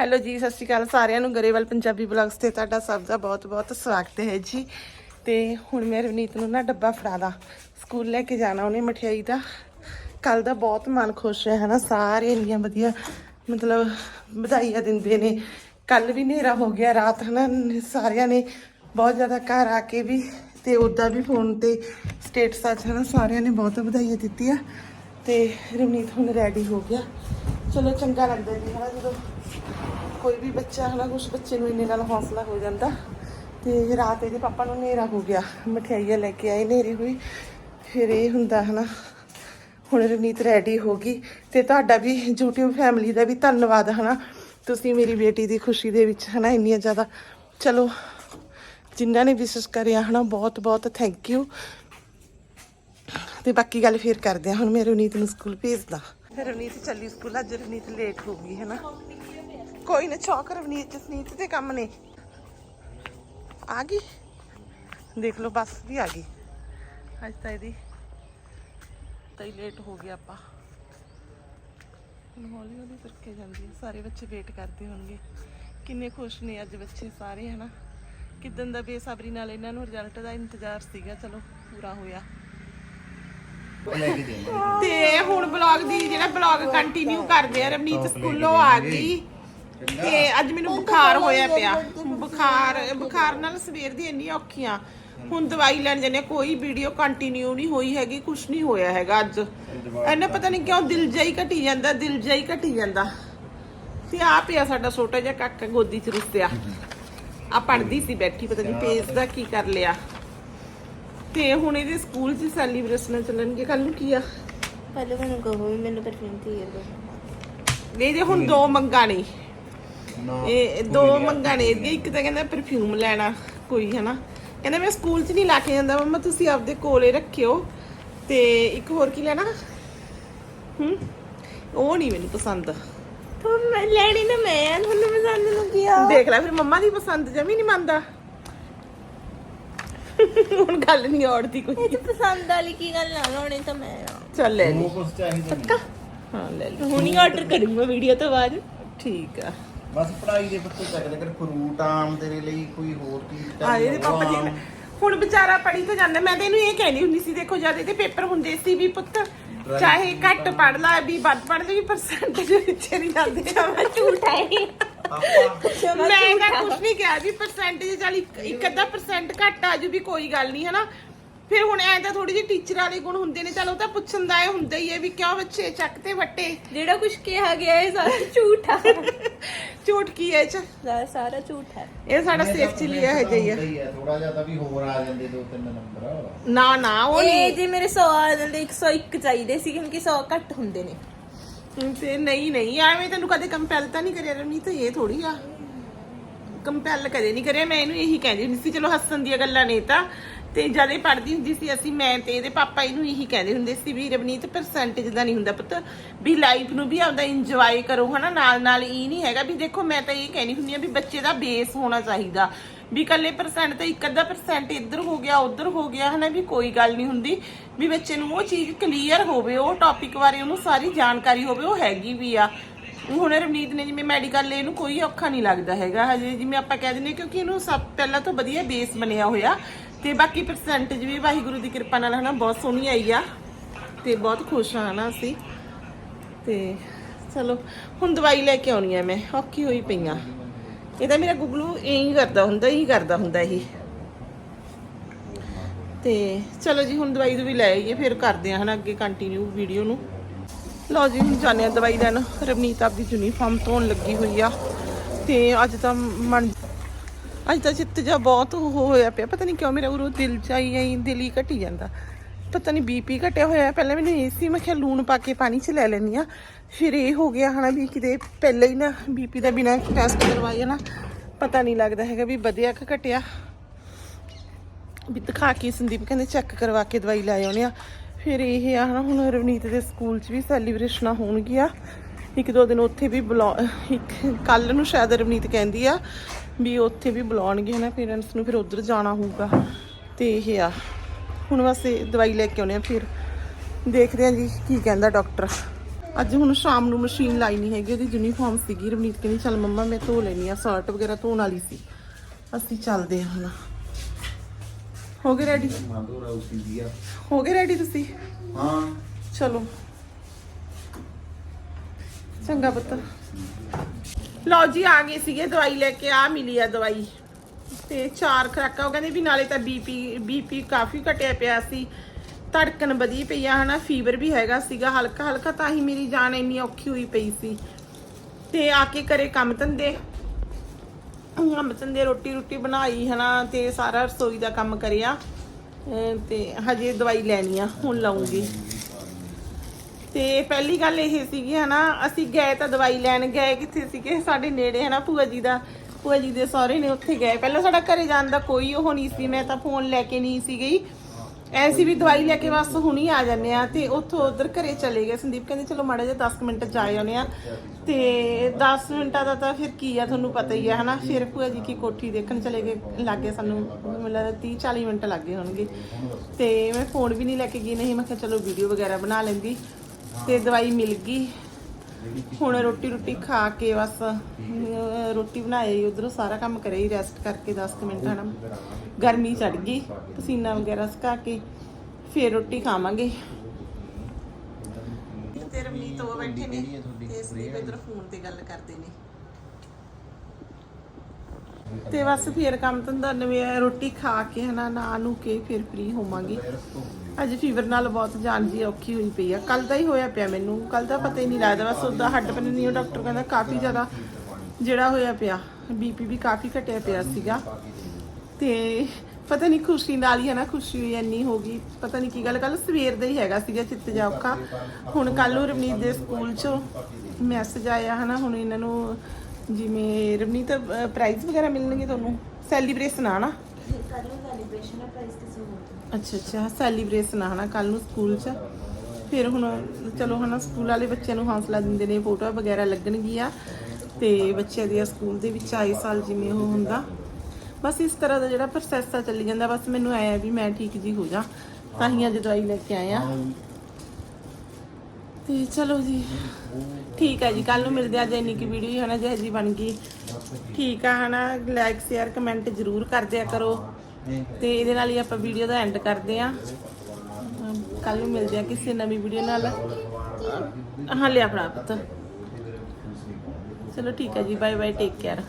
Hello ਜੀ, ਸਤਿ ਸ਼੍ਰੀ ਅਕਾਲ ਸਾਰਿਆਂ ਨੂੰ। ਗਰੇਵਾਲ ਪੰਜਾਬੀ ਬਲੌਗਸ ਤੇ ਤੁਹਾਡਾ ਸਭ ਦਾ ਬਹੁਤ-ਬਹੁਤ ਸਵਾਗਤ ਹੈ ਜੀ। ਤੇ ਹੁਣ ਮੈਂ ਰਵਨੀਤ ਨੂੰ ਨਾ ਡੱਬਾ ਫੜਾਦਾ। ਸਕੂਲ ਲੈ ਕੇ ਜਾਣਾ ਉਹਨੇ ਮਠਿਆਈ ਦਾ। ਕੱਲ ਦਾ ਬਹੁਤ ਮਨ ਖੁਸ਼ ਹੈ, ਹਨਾ? ਸਾਰੇ ਇੰਨੀਆਂ ਵਧੀਆ, ਮਤਲਬ ਵਧਾਈਆਂ ਦਿੰਦੇ ਨੇ। ਕੱਲ ਵੀ ਹਨੇਰਾ ਹੋ ਗਿਆ ਰਾਤ, ਹਨਾ? ਸਾਰਿਆਂ ਨੇ ਬਹੁਤ ਜ਼ਿਆਦਾ ਘਰ ਆ ਕੇ ਵੀ ਤੇ ਉਦਾਂ ਵੀ ਫੋਨ ਤੇ ਸਟੇਟਸ ਅੱਜ, ਹਨਾ? ਸਾਰਿਆਂ ਨੇ ਬਹੁਤ ਵਧਾਈਆਂ ਦਿੱਤੀਆਂ। ਤੇ ਰਵਨੀਤ ਹੁਣ ਰੈਡੀ ਹੋ ਗਿਆ। ਚਲੋ ਚੰਗਾ ਲੱਗਦਾ ਜੀ, ਹਨਾ ਜਦੋਂ ਕੋਈ ਵੀ ਬੱਚਾ, ਹਨਾ, ਕੁਛ ਬੱਚੇ ਨੂੰ ਇੰਨੇ ਨਾਲ ਹੌਸਲਾ ਹੋ ਜਾਂਦਾ ਤੇ ਰਾਤ ਇਹਦੇ ਪਾਪਾ ਨੂੰ ਹਨੇਰਾ ਹੋ ਗਿਆ, ਮਠਿਆਈਆਂ ਲੈ ਕੇ ਆਏ, ਹਨੇਰੀ ਹੋਈ, ਫਿਰ ਇਹ ਹੁੰਦਾ, ਹਨਾ, ਹੁਣ ਰਵਨੀਤ ਰੈਡੀ ਹੋ ਗਈ ਤੇ ਤੁਹਾਡਾ ਵੀ YouTube ਫੈਮਿਲੀ ਦਾ ਵੀ ਧੰਨਵਾਦ, ਹਨਾ, ਤੁਸੀਂ ਮੇਰੀ ਬੇਟੀ ਦੀ ਖੁਸ਼ੀ ਦੇ ਵਿੱਚ, ਹਨਾ, ਇੰਨੀਆਂ ਜ਼ਿਆਦਾ, ਚਲੋ, ਜਿਨ੍ਹਾਂ ਨੇ ਵਿਸ਼ੇਸ਼ ਕਰਿਆ, ਹਨਾ, ਬਹੁਤ ਬਹੁਤ ਥੈਂਕ ਯੂ ਤੇ ਬਾਕੀ ਗੱਲ ਫੇਰ ਕਰਦੇ ਆ ਹੁਣ ਮੈਂ ਰਵਨੀਤ ਨੂੰ ਸਕੂਲ ਭੇਜਦਾ। ਰਵਨੀਤ ਚੱਲੀ ਸਕੂਲ, ਅੱਜ ਰਵਨੀਤ ਲੇਟ ਹੋ ਗਈ, ਹੈ ਨਾ? ਕੋਈ ਨਾ ਚੌਕ ਰਵਨੀਤ ਜਸਨੀਤ ਦੇ ਕੰਮ ਨੇ। ਆ ਗਈ? ਦੇਖ ਲਓ, ਬੱਸ ਵੀ ਆ ਗਈ। ਅੱਜ ਤਾਂ ਇਹਦੀ, ਤਾਂ ਹੀ ਲੇਟ ਹੋ ਗਿਆ ਆਪਾਂ। ਹੁਣ ਹੌਲੀ ਹੌਲੀ ਤੁਰ ਕੇ ਜਾਂਦੀ ਹੈ, ਸਾਰੇ ਬੱਚੇ ਵੇਟ ਕਰਦੇ ਹੋਣਗੇ। ਕਿੰਨੇ ਖੁਸ਼ ਨੇ ਅੱਜ ਬੱਚੇ ਸਾਰੇ ਹਨਾ ਕਿਦਨ ਦਾ ਬੇਸਬਰੀ ਨਾਲ ਇਹਨਾਂ ਨੂੰ ਰਿਜ਼ਲਟ ਦਾ ਇੰਤਜ਼ਾਰ ਸੀਗਾ, ਚਲੋ, ਪੂਰਾ ਹੋਇਆ। ਤੇ ਹੁਣ ਬਲੌਗ ਦੀ ਜਿਹੜਾ ਬਲੌਗ ਕੰਟੀਨਿਊ ਕਰਦੇ ਆ ਰਵਨੀਤ ਸਕੂਲੋਂ ਆ ਗਈ। ਤੇ ਅੱਜ ਮੈਨੂੰ ਬੁਖਾਰ ਹੋਇਆ ਪਿਆ। ਬੁਖਾਰ ਬੁਖਾਰ ਨਾਲ ਸਵੇਰ ਦੀ ਇੰਨੀ ਔਖੀਆਂ। ਹੁਣ ਦਵਾਈ ਲੈਣ ਜਾਂਦੇ ਕੋਈ ਵੀਡੀਓ ਕੰਟੀਨਿਊ ਨਹੀਂ ਹੋਈ ਹੈਗੀ ਕੁਝ ਨਹੀਂ ਹੋਇਆ ਹੈਗਾ ਅੱਜ। ਇਹਨੇ ਪਤਾ ਨਹੀਂ ਕਿਉਂ ਦਿਲ ਜਾਈ ਘਟੀ ਜਾਂਦਾ ਦਿਲ ਜਾਈ ਘਟੀ ਜਾਂਦਾ। ਤੇ ਆ ਪਿਆ ਸਾਡਾ ਛੋਟਾ ਜਿਹਾ ਕਾਕਾ ਗੋਦੀ ਚ ਰੁੱਸਿਆ। ਆ ਪੜਦੀ ਸੀ ਬੈਠੀ ਪਤਾ ਨਹੀਂ ਪੇਜ ਦਾ ਕੀ ਕਰ ਲਿਆ। ਤੇ ਹੁਣ ਇਹਦੇ ਸਕੂਲ 'ਚ ਸੈਲੀਬ੍ਰੇਸ਼ਨ ਚੱਲਣਗੇ ਕੱਲ ਨੂੰ ਕੀ ਆ? ਪਹਿਲੇ ਮੈਨੂੰ ਕਹੋ ਵੀ ਮੈਨੂੰ ਪਰਫਿਊਮ ਦੋ ਇਹਦੇ। ਹੁਣ ਦੋ ਮੰਗਾਂ ਨੇ। ਇਹ ਦੋ ਮੰਗਾਂ ਨੇ ਇਹਦੀਆਂ ਇੱਕ ਤਾਂ ਕਹਿੰਦਾ ਪਰਫਿਊਮ ਲੈਣਾ ਕੋਈ ਹਨਾ? ਕਹਿੰਦਾ ਮੈਂ ਸਕੂਲ 'ਚ ਨਹੀਂ ਲਾ ਕੇ ਜਾਂਦਾ ਮੰਮਾ ਤੁਸੀਂ ਆਪਦੇ ਕੋਲੇ ਰੱਖਿਓ। ਤੇ ਇੱਕ ਹੋਰ ਕੀ ਲੈਣਾ? ਹੂੰ? ਉਹ ਨਹੀਂ ਮੈਨੂੰ ਪਸੰਦ। ਤੁਹਾਨੂੰ ਮੈਂ ਲੈਣੀ ਨਾ ਮੈਂ ਤੁਹਾਨੂੰ ਪਸੰਦ ਨੂੰ ਕੀ ਆ। ਦੇਖ ਲੈ ਫਿਰ ਮੰਮਾ ਦੀ ਪਸੰਦ ਜਮੀ ਨਹੀਂ ਮੰਨਦਾ। ਹੁਣ ਗੱਲ ਨਹੀਂ ਔੜਦੀ ਕੋਈ। ਇਹ ਤਾਂ ਪਸੰਦ ਵਾਲੀ ਕੀ ਗੱਲ ਆ ਲਾਉਣੀ ਤਾਂ ਮੈਂ ਆ। ਚੱਲ ਲੈ ਲਈ। ਚਾਹੀਦਾ ਨਹੀਂ। ਹਾਂ ਲੈ ਲਈ। ਹੁਣ ਹੀ ਆਰਡਰ ਕਰੂੰਗਾ ਵੀਡੀਓ ਤੋਂ ਬਾਅਦ। ਠੀਕ ਆ। ਬਸ ਪੜਾਈ ਦੇ ਬੱਚੇ ਚੱਕਦੇ ਕਰ ਫਰੂਟ ਆਮ ਤੇਰੇ ਲਈ ਕੋਈ ਹੋਰ ਚੀਜ਼ ਆ ਇਹਦੇ ਪਾਪਾ ਜੀ ਨੇ- ਹੁਣ ਵਿਚਾਰਾ ਪੜੀ ਤਾਂ ਜਾਂਦਾ। ਮੈਂ ਤਾਂ ਇਹਨੂੰ ਇਹ ਕਹਿੰਦੀ ਹੁੰਦੀ ਸੀ ਦੇਖੋ ਜਦ ਇਹਦੇ ਪੇਪਰ ਹੁੰਦੇ ਸੀ ਵੀ ਪੁੱਤ ਚਾਹੇ ਘੱਟ ਪੜ ਲਾ ਵੀ ਵੱਧ ਪੜ ਲਈ ਪਰਸੈਂਟੇਜ ਵਿੱਚ ਨਹੀਂ ਜਾਂਦੇ। ਮੈਂ ਝੂਠ ਹੈ ਇਹ। ਮੈਂ ਤਾਂ ਕੁਝ ਨਹੀਂ ਕਿਹਾ ਵੀ ਪਰਸੈਂਟੇਜ ਵਾਲੀ ਇੱਕ ਅੱਧਾ ਪਰਸੈਂਟ ਘੱਟ ਆ ਜੂ ਵੀ ਕੋਈ ਗੱਲ ਨਹੀਂ ਹਨਾ? ਫਿਰ ਹੁਣ ਐ ਤਾਂ ਥੋੜੀ ਜਿਹੀ ਟੀਚਰ ਵਾਲੇ ਗੁਣ ਹੁੰਦੇ ਨੇ ਚਲੋ ਤਾਂ ਪੁੱਛਣ ਦਾ ਇਹ ਹੁੰਦਾ ਹੀ ਹੈ ਵੀ ਕਿਉਂ ਬੱਚੇ ਚੱਕ ਤੇ ਵੱਟੇ? ਜਿਹੜਾ ਕੁਝ ਕਿਹਾ ਗਿਆ ਇਹ ਸਾਰਾ ਝੂਠ ਆ। ਝੂਠ ਕੀ ਹੈ ਇਹ ਚ? ਸਾਰਾ- ਸਾਰਾ ਝੂਠ ਹੈ ਇਹ ਸਾਡਾ ਸੇਫ ਚ ਲਿਆ ਹੈ ਜਈ ਥੋੜਾ ਜਿਹਾ ਤਾਂ ਵੀ ਹੋਰ ਆ ਜਾਂਦੇ ਦੋ ਤਿੰਨ ਨੰਬਰ ਨਾ ਨਾ ਉਹ ਇਹ ਨਹੀਂ। ਜੇ ਮੇਰੇ 100 ਆ ਜਾਂਦੇ 101 ਚਾਹੀਦੇ ਸੀ ਕਿਉਂਕਿ 100 ਘੱਟ ਹੁੰਦੇ ਨੇ। ਤੇ ਨਹੀਂ ਨਹੀਂ, ਐਵੇਂ ਤੈਨੂੰ ਕਦੇ ਕੰਪੈਲ ਤਾਂ ਨਹੀਂ ਕਰਿਆ ਰਵਨੀਤ ਇਹ ਥੋੜੀ ਆ। ਕੰਪੈਲ ਕਦੇ ਨਹੀਂ ਕਰਿਆ। ਮੈਂ ਇਹਨੂੰ ਇਹੀ ਕਹਿੰਦੀ ਹੁੰਦੀ ਸੀ, ਚਲੋ ਹੱਸਣ ਦੀਆਂ ਗੱਲਾਂ ਨੇ ਤਾਂ। ਤੇ ਜਦ ਇਹ ਪੜ੍ਹਦੀ ਹੁੰਦੀ ਸੀ, ਅਸੀਂ, ਮੈਂ ਤੇ ਇਹਦੇ ਪਾਪਾ ਇਹਨੂੰ ਇਹੀ ਕਹਿੰਦੇ ਹੁੰਦੇ ਸੀ ਵੀ ਰਵਨੀਤ ਪਰਸੈਂਟੇਜ ਦਾ ਨਹੀਂ ਹੁੰਦਾ ਪੁੱਤ। ਵੀ ਲਾਈਫ ਨੂੰ ਵੀ ਆਪਦਾ ਇੰਜੋਏ ਕਰੋ, ਹਨਾ? ਨਾਲ ਨਾਲ ਇਹ ਨਹੀਂ ਹੈਗਾ ਵੀ ਦੇਖੋ, ਮੈਂ ਤਾਂ ਇਹ ਕਹਿਣੀ ਹੁੰਦੀ ਆ ਵੀ ਬੱਚੇ ਦਾ ਬੇਸ ਹੋਣਾ ਚਾਹੀਦਾ। ਵੀ ਇਕੱਲੇ ਪਰਸੈਂਟ ਤੇ ਇੱਕ ਅੱਧਾ ਪਰਸੈਂਟ ਇੱਧਰ ਹੋ ਗਿਆ ਉੱਧਰ ਹੋ ਗਿਆ ਹਨਾ ਵੀ ਕੋਈ ਗੱਲ ਨਹੀਂ ਹੁੰਦੀ। ਵੀ ਬੱਚੇ ਨੂੰ ਉਹ ਚੀਜ਼ ਕਲੀਅਰ ਹੋਵੇ ਉਹ ਟੌਪਿਕ ਬਾਰੇ ਉਹਨੂੰ ਸਾਰੀ ਜਾਣਕਾਰੀ ਹੋਵੇ ਉਹ ਹੈਗੀ ਵੀ ਆ। ਹੁਣ ਰਵਨੀਤ ਨੇ ਜਿਵੇਂ ਮੈਡੀਕਲ ਲੈ ਇਹਨੂੰ ਕੋਈ ਔਖਾ ਨਹੀਂ ਲੱਗਦਾ ਹੈਗਾ ਹਜੇ ਜਿਵੇਂ ਆਪਾਂ ਕਹਿ ਦਿੰਦੇ ਹਾਂ, ਕਿਉਂਕਿ ਇਹਨੂੰ ਸਭ ਪਹਿਲਾਂ ਤੋਂ ਵਧੀਆ ਬੇਸ ਬਣਿਆ ਹੋਇਆ। ਤੇ ਬਾਕੀ ਪਰਸੈਂਟੇਜ ਵੀ ਵਾਹਿਗੁਰੂ ਦੀ ਕਿਰਪਾ ਨਾਲ ਹਨਾ ਬਹੁਤ ਸੋਹਣੀ ਆਈ ਆ। ਤੇ ਬਹੁਤ ਖੁਸ਼ ਹਾਂ ਨਾ ਅਸੀਂ। ਤੇ ਚਲੋ ਹੁਣ ਦਵਾਈ ਲੈ ਕੇ ਆਉਣੀ ਆ ਮੈਂ ਔਖੀ ਹੋਈ ਪਈਆਂ ਇਹ ਤਾਂ ਮੇਰਾ ਗੁਗਲੂ ਇਹੀ ਕਰਦਾ ਹੁੰਦਾ ਹੀ ਕਰਦਾ ਹੁੰਦਾ ਇਹ। ਤੇ ਚਲੋ ਜੀ, ਹੁਣ ਦਵਾਈ ਦਵਾਈ ਲੈ ਆਈਏ, ਫਿਰ ਕਰਦੇ ਆ ਹਨਾ ਅੱਗੇ ਕੰਟੀਨਿਊ ਵੀਡੀਓ ਨੂੰ। ਲਓ ਜੀ, ਹੁਣ ਜਾਣੇ ਆ ਦਵਾਈ ਲੈਣ। ਰਵਨੀਤ ਆਪਦੀ ਯੂਨੀਫਾਰਮ ਧੋਣ ਲੱਗੀ ਹੋਈ ਆ। ਤੇ ਅੱਜ ਤਾਂ ਮਨ ਅੱਜ ਤਾਂ ਚਿੱਤ ਜਾ ਬਹੁਤ ਉਹ ਹੋਇਆ ਪਿਆ। ਪਤਾ ਨਹੀਂ ਕਿਉਂ ਮੇਰਾ ਉਰੋਂ ਦਿਲ ਚਾਈ ਆਈ ਦਿਲ ਹੀ ਘਟੀ ਜਾਂਦਾ। ਪਤਾ ਨਹੀਂ ਬੀਪੀ ਘਟਿਆ ਹੋਇਆ ਪਹਿਲਾਂ ਮੈਨੂੰ ਇਹ ਸੀ, ਮੈਂ ਕਿਹਾ ਲੂਣ ਪਾ ਕੇ ਪਾਣੀ 'ਚ ਲੈ ਲੈਂਦੀ ਆ ਫਿਰ ਇਹ ਹੋ ਗਿਆ ਹਨਾ ਵੀ ਕਿਤੇ ਪਹਿਲਾਂ ਹੀ ਨਾ ਬੀਪੀ ਦਾ ਬਿਨਾ ਟੈਸਟ ਕਰਵਾਇਆ ਨਾ ਪਤਾ ਨਹੀਂ ਲੱਗਦਾ ਹੈਗਾ ਵੀ ਵਧਿਆ ਕਿ ਘਟਿਆ। ਵੀ ਦਿਖਾ ਕੇ ਸੰਦੀਪ ਕਹਿੰਦੇ ਚੈੱਕ ਕਰਵਾ ਕੇ ਦਵਾਈ ਲੈ ਆਉਣੇ ਆ ਫਿਰ ਇਹ ਆ ਹਨਾ, ਹੁਣ ਰਵਨੀਤ ਦੇ ਸਕੂਲ 'ਚ ਵੀ ਸੈਲੀਬ੍ਰੇਸ਼ਨਾਂ ਹੋਣਗੀਆਂ। ਇੱਕ ਦੋ ਦਿਨ ਉੱਥੇ ਵੀ ਬੁਲਾ, ਇੱਕ ਕੱਲ ਨੂੰ ਸ਼ਾਇਦ ਰਵਨੀਤ ਕਹਿੰਦੀ ਆ ਵੀ ਉੱਥੇ ਵੀ ਬੁਲਾਉਣਗੇ ਹਨਾ ਪੇਰੈਂਟਸ ਨੂੰ, ਫਿਰ ਉਧਰ ਜਾਣਾ ਹੋਊਗਾ। ਤੇ ਇਹ ਆ। ਹੁਣ ਬਸ ਇਹ ਦਵਾਈ ਲੈ ਕੇ ਆਉਣੇ ਆ ਫਿਰ। ਦੇਖਦੇ ਆ ਜੀ ਕੀ ਕਹਿੰਦਾ ਡਾਕਟਰ ਅੱਜ ਹੁਣ ਸ਼ਾਮ ਨੂੰ ਮਸ਼ੀਨ ਲਾਈ ਨਹੀਂ ਹੈਗੀ ਉਹਦੀ ਯੂਨੀਫਾਰਮ ਸੀਗੀ। ਰਵਨੀਤ ਕਹਿੰਦੀ ਚੱਲ ਮੰਮਾ ਮੈਂ ਧੋ ਲੈਣੀ ਆ ਸ਼ਰਟ ਵਗੈਰਾ ਧੋਣ ਵਾਲੀ ਸੀ। ਅਸੀਂ ਚੱਲਦੇ ਹਾਂ ਹੁਣ। ਹੋ ਗਏ ਰੈਡੀ ਹੋ ਗਏ ਰੈਡੀ ਤੁਸੀਂ? ਹਾਂ। ਚਲੋ। ਚੰਗਾ ਪੁੱਤ। ਲਓ ਜੀ ਆ ਗਏ ਸੀਗੇ ਦਵਾਈ ਲੈ ਕੇ ਆ ਮਿਲੀ ਆ ਦਵਾਈ। ਤੇ ਚਾਰ ਖਰਾਕਾਂ, ਉਹ ਕਹਿੰਦੇ ਵੀ ਨਾਲੇ ਤਾਂ ਬੀਪੀ ਬੀਪੀ ਕਾਫੀ ਘਟਿਆ ਪਿਆ ਸੀ। ਧੜਕਣ ਵਧੀ ਪਈ ਆ, ਹਨਾ ਫੀਵਰ ਵੀ ਹੈਗਾ ਸੀਗਾ ਹਲਕਾ ਹਲਕਾ ਤਾਂ ਹੀ ਮੇਰੀ ਜਾਨ ਇੰਨੀ ਔਖੀ ਹੋਈ ਪਈ ਸੀ। ਤੇ ਆ ਕੇ ਕਰੇ ਕੰਮ ਧੰਦੇ ਕੰਮ ਧੰਦੇ ਰੋਟੀ ਰੋਟੀ ਬਣਾਈ, ਹਨਾ, ਤੇ ਸਾਰਾ ਰਸੋਈ ਦਾ ਕੰਮ ਕਰਿਆ। ਤੇ ਹਜੇ ਦਵਾਈ ਲੈਣੀ ਆ, ਹੁਣ ਲਾਉਂਗੀ। ਤੇ ਪਹਿਲੀ ਗੱਲ ਇਹ ਸੀਗੀ, ਹਨਾ, ਅਸੀਂ ਗਏ ਤਾਂ ਦਵਾਈ ਲੈਣ, ਗਏ ਕਿੱਥੇ ਸੀਗੇ? ਸਾਡੇ ਨੇੜੇ, ਹਨਾ, ਭੂਆ ਜੀ ਦਾ। ਭੂਆ ਜੀ ਦੇ ਸਹੁਰੇ ਨੇ ਉੱਥੇ ਗਏ। ਪਹਿਲਾਂ ਸਾਡਾ ਘਰੇ ਜਾਣ ਦਾ ਕੋਈ ਉਹ ਨਹੀਂ ਸੀ, ਮੈਂ ਤਾਂ ਫੋਨ ਲੈ ਕੇ ਨਹੀਂ ਸੀ ਗਈ। ਐਸੀ ਵੀ ਦਵਾਈ ਲੈ ਕੇ ਬਸ ਹੁਣੀ ਆ ਜਾਂਦੇ ਆ ਤੇ ਉੱਥੋਂ ਉਧਰ ਘਰੇ ਚਲੇ ਗਏ। ਸੰਦੀਪ ਕਹਿੰਦੇ, ਚਲੋ ਮਾੜਾ ਜਿਹਾ 10 ਮਿੰਟ ਜਾ ਆਉਂਦੇ ਆ। ਤੇ 10 ਮਿੰਟਾਂ ਦਾ ਤਾਂ ਫਿਰ ਕੀ ਆ, ਤੁਹਾਨੂੰ ਪਤਾ ਹੀ ਆ, ਹਨਾ? ਫਿਰ ਭੂਆ ਜੀ ਕੀ ਕੋਠੀ ਦੇਖਣ ਚਲੇ ਗਏ। ਲੱਗੇ ਸਾਨੂੰ, ਮਤਲਬ 30 40 ਮਿੰਟ ਲੱਗੇ ਹੋਣਗੇ। ਤੇ ਮੈਂ ਫੋਨ ਵੀ ਨਹੀਂ ਲੈ ਕੇ ਗਈ, ਨਹੀਂ, ਮੈਂ ਕਿਹਾ ਚਲੋ ਵੀਡੀਓ ਵਗੈਰਾ ਬਣਾ ਲੈਂਦੀ। ਤੇ ਦਵਾਈ ਮਿਲ ਗਈ। ਹੁਣ ਰੋਟੀ ਰੋਟੀ ਖਾ ਕੇ ਬਸ ਰੋਟੀ ਬਣਾਈ ਉਧਰੋਂ ਸਾਰਾ ਕੰਮ ਕਰਿਆ ਹੀ ਰੈਸਟ ਕਰਕੇ 10 ਮਿੰਟ ਹਨਾ। ਗਰਮੀ ਚੜ ਗਈ, ਪਸੀਨਾ ਵਗੈਰਾ ਸੁਕਾ ਕੇ, ਫਿਰ ਰੋਟੀ ਖਾਵਾਂਗੇ। ਤੇ ਰਮਨੀਤ ਉਹ ਬੈਠੇ ਨੇ, ਤੇ ਸੰਦੀਪ ਇਧਰ ਫੋਨ ਤੇ ਗੱਲ ਕਰਦੇ ਨੇ। ਤੇ ਬਸ ਫਿਰ ਕੰਮ ਧੰਦਾ, ਨਵੇਂ ਰੋਟੀ ਖਾ ਕੇ ਹਨਾ ਨਾ ਨੂੰ ਕੇ ਫਿਰ ਫ੍ਰੀ ਹੋਵਾਂਗੇ। ਅੱਜ ਫੀਵਰ ਨਾਲ ਬਹੁਤ ਜਾਨ ਜੀ ਔਖੀ ਹੋਈ ਪਈ ਆ। ਕੱਲ ਦਾ ਹੀ ਹੋਇਆ ਪਿਆ ਮੈਨੂੰ। ਕੱਲ ਦਾ ਪਤਾ ਹੀ ਨਹੀਂ ਲੱਗਦਾ। ਬਸ ਉਹਦਾ ਹੱਡ ਪਨ ਨਹੀਂ, ਉਹ ਡਾਕਟਰ ਕਹਿੰਦਾ ਕਾਫੀ ਜ਼ਿਆਦਾ ਜਿਹੜਾ ਹੋਇਆ ਪਿਆ ਬੀਪੀ ਵੀ ਕਾਫੀ ਘਟਿਆ ਪਿਆ ਸੀਗਾ। ਤੇ ਪਤਾ ਨਹੀਂ ਖੁਸ਼ੀ ਨਾਲ ਹੀ ਹੈ ਨਾ, ਖੁਸ਼ੀ ਹੋਈ ਇੰਨੀ ਹੋ ਗਈ। ਪਤਾ ਨਹੀਂ ਕੀ ਗੱਲ ਕੱਲ ਸਵੇਰ ਦਾ ਹੀ ਹੈਗਾ ਸੀਗਾ ਚਿੱਤ ਜਾ ਔਖਾ। ਹੁਣ ਕੱਲ ਨੂੰ ਰਵਨੀਤ ਦੇ ਸਕੂਲ ਚੋਂ ਮੈਸੇਜ ਆਇਆ ਹਨਾ, ਹੁਣ ਇਹਨਾਂ ਨੂੰ ਜਿਵੇਂ ਰਵਨੀਤ ਪ੍ਰਾਈਜ਼ ਵਗੈਰਾ ਮਿਲਣਗੇ ਤੁਹਾਨੂੰ। ਸੈਲੀਬ੍ਰੇਸ਼ਨ ਆ ਨਾ। ਕੱਲ ਨੂੰ ਸੈਲੀਬ੍ਰੇਸ਼ਨ ਹੈ ਪ੍ਰਾਈਸ ਕਿਸੇ ਹੋਰ ਅੱਛਾ ਅੱਛਾ ਸੈਲੀਬ੍ਰੇਸ਼ਨ ਆ ਹਨਾ ਕੱਲ ਨੂੰ ਸਕੂਲ 'ਚ। ਫਿਰ ਹੁਣ ਚਲੋ ਹਨਾ ਸਕੂਲ ਵਾਲੇ ਬੱਚਿਆਂ ਨੂੰ ਹੌਸਲਾ ਦਿੰਦੇ ਨੇ, ਫੋਟੋਆਂ ਵਗੈਰਾ ਲੱਗਣਗੀਆਂ। ਤੇ ਬੱਚਿਆਂ ਦੇ ਸਕੂਲ ਦੇ ਵਿੱਚ ਆਏ ਸਾਲ ਜਿਵੇਂ ਉਹ ਹੁੰਦਾ। ਬਸ ਇਸ ਤਰ੍ਹਾਂ ਦਾ ਜਿਹੜਾ ਪ੍ਰੋਸੈਸ ਆ ਚੱਲੀ ਜਾਂਦਾ, ਬਸ ਮੈਨੂੰ ਆਇਆ ਵੀ ਮੈਂ ਠੀਕ ਜੀ ਹੋ ਜਾ ਤਾਂ ਹੀ ਅੱਜ ਦਵਾਈ ਲੈ ਕੇ ਆਇਆ ਤੇ ਚਲੋ ਜੀ, ਠੀਕ ਹੈ ਜੀ ਕੱਲ ਨੂੰ ਮਿਲਦੇ ਆ ਜੇ ਇੰਨੀ ਕੀ ਵੀਡੀਓ ਹੈ ਨਾ, ਜਿਹੇ ਜੀ ਬਣ ਗਈ। ਠੀਕ ਆ ਹਨਾ ਲਾਈਕ ਸ਼ੇਅਰ ਕਮੈਂਟ ਜ਼ਰੂਰ ਕਰ ਦਿਆ ਕਰੋ। ਤੇ ਇਹਦੇ ਨਾਲ ਹੀ ਆਪਾਂ ਵੀਡੀਓ ਦਾ ਐਂਡ ਕਰਦੇ ਆ ਕੱਲ ਨੂੰ ਮਿਲਦੇ ਆ ਕਿਸੇ ਨਵੀਂ ਵੀਡੀਓ ਨਾਲ। ਹਾਂ। ਲਿਆ ਫੜਾ ਪੁੱਤ। ਚਲੋ ਠੀਕ ਹੈ ਜੀ ਬਾਏ ਬਾਏ ਟੇਕ ਕੇਅਰ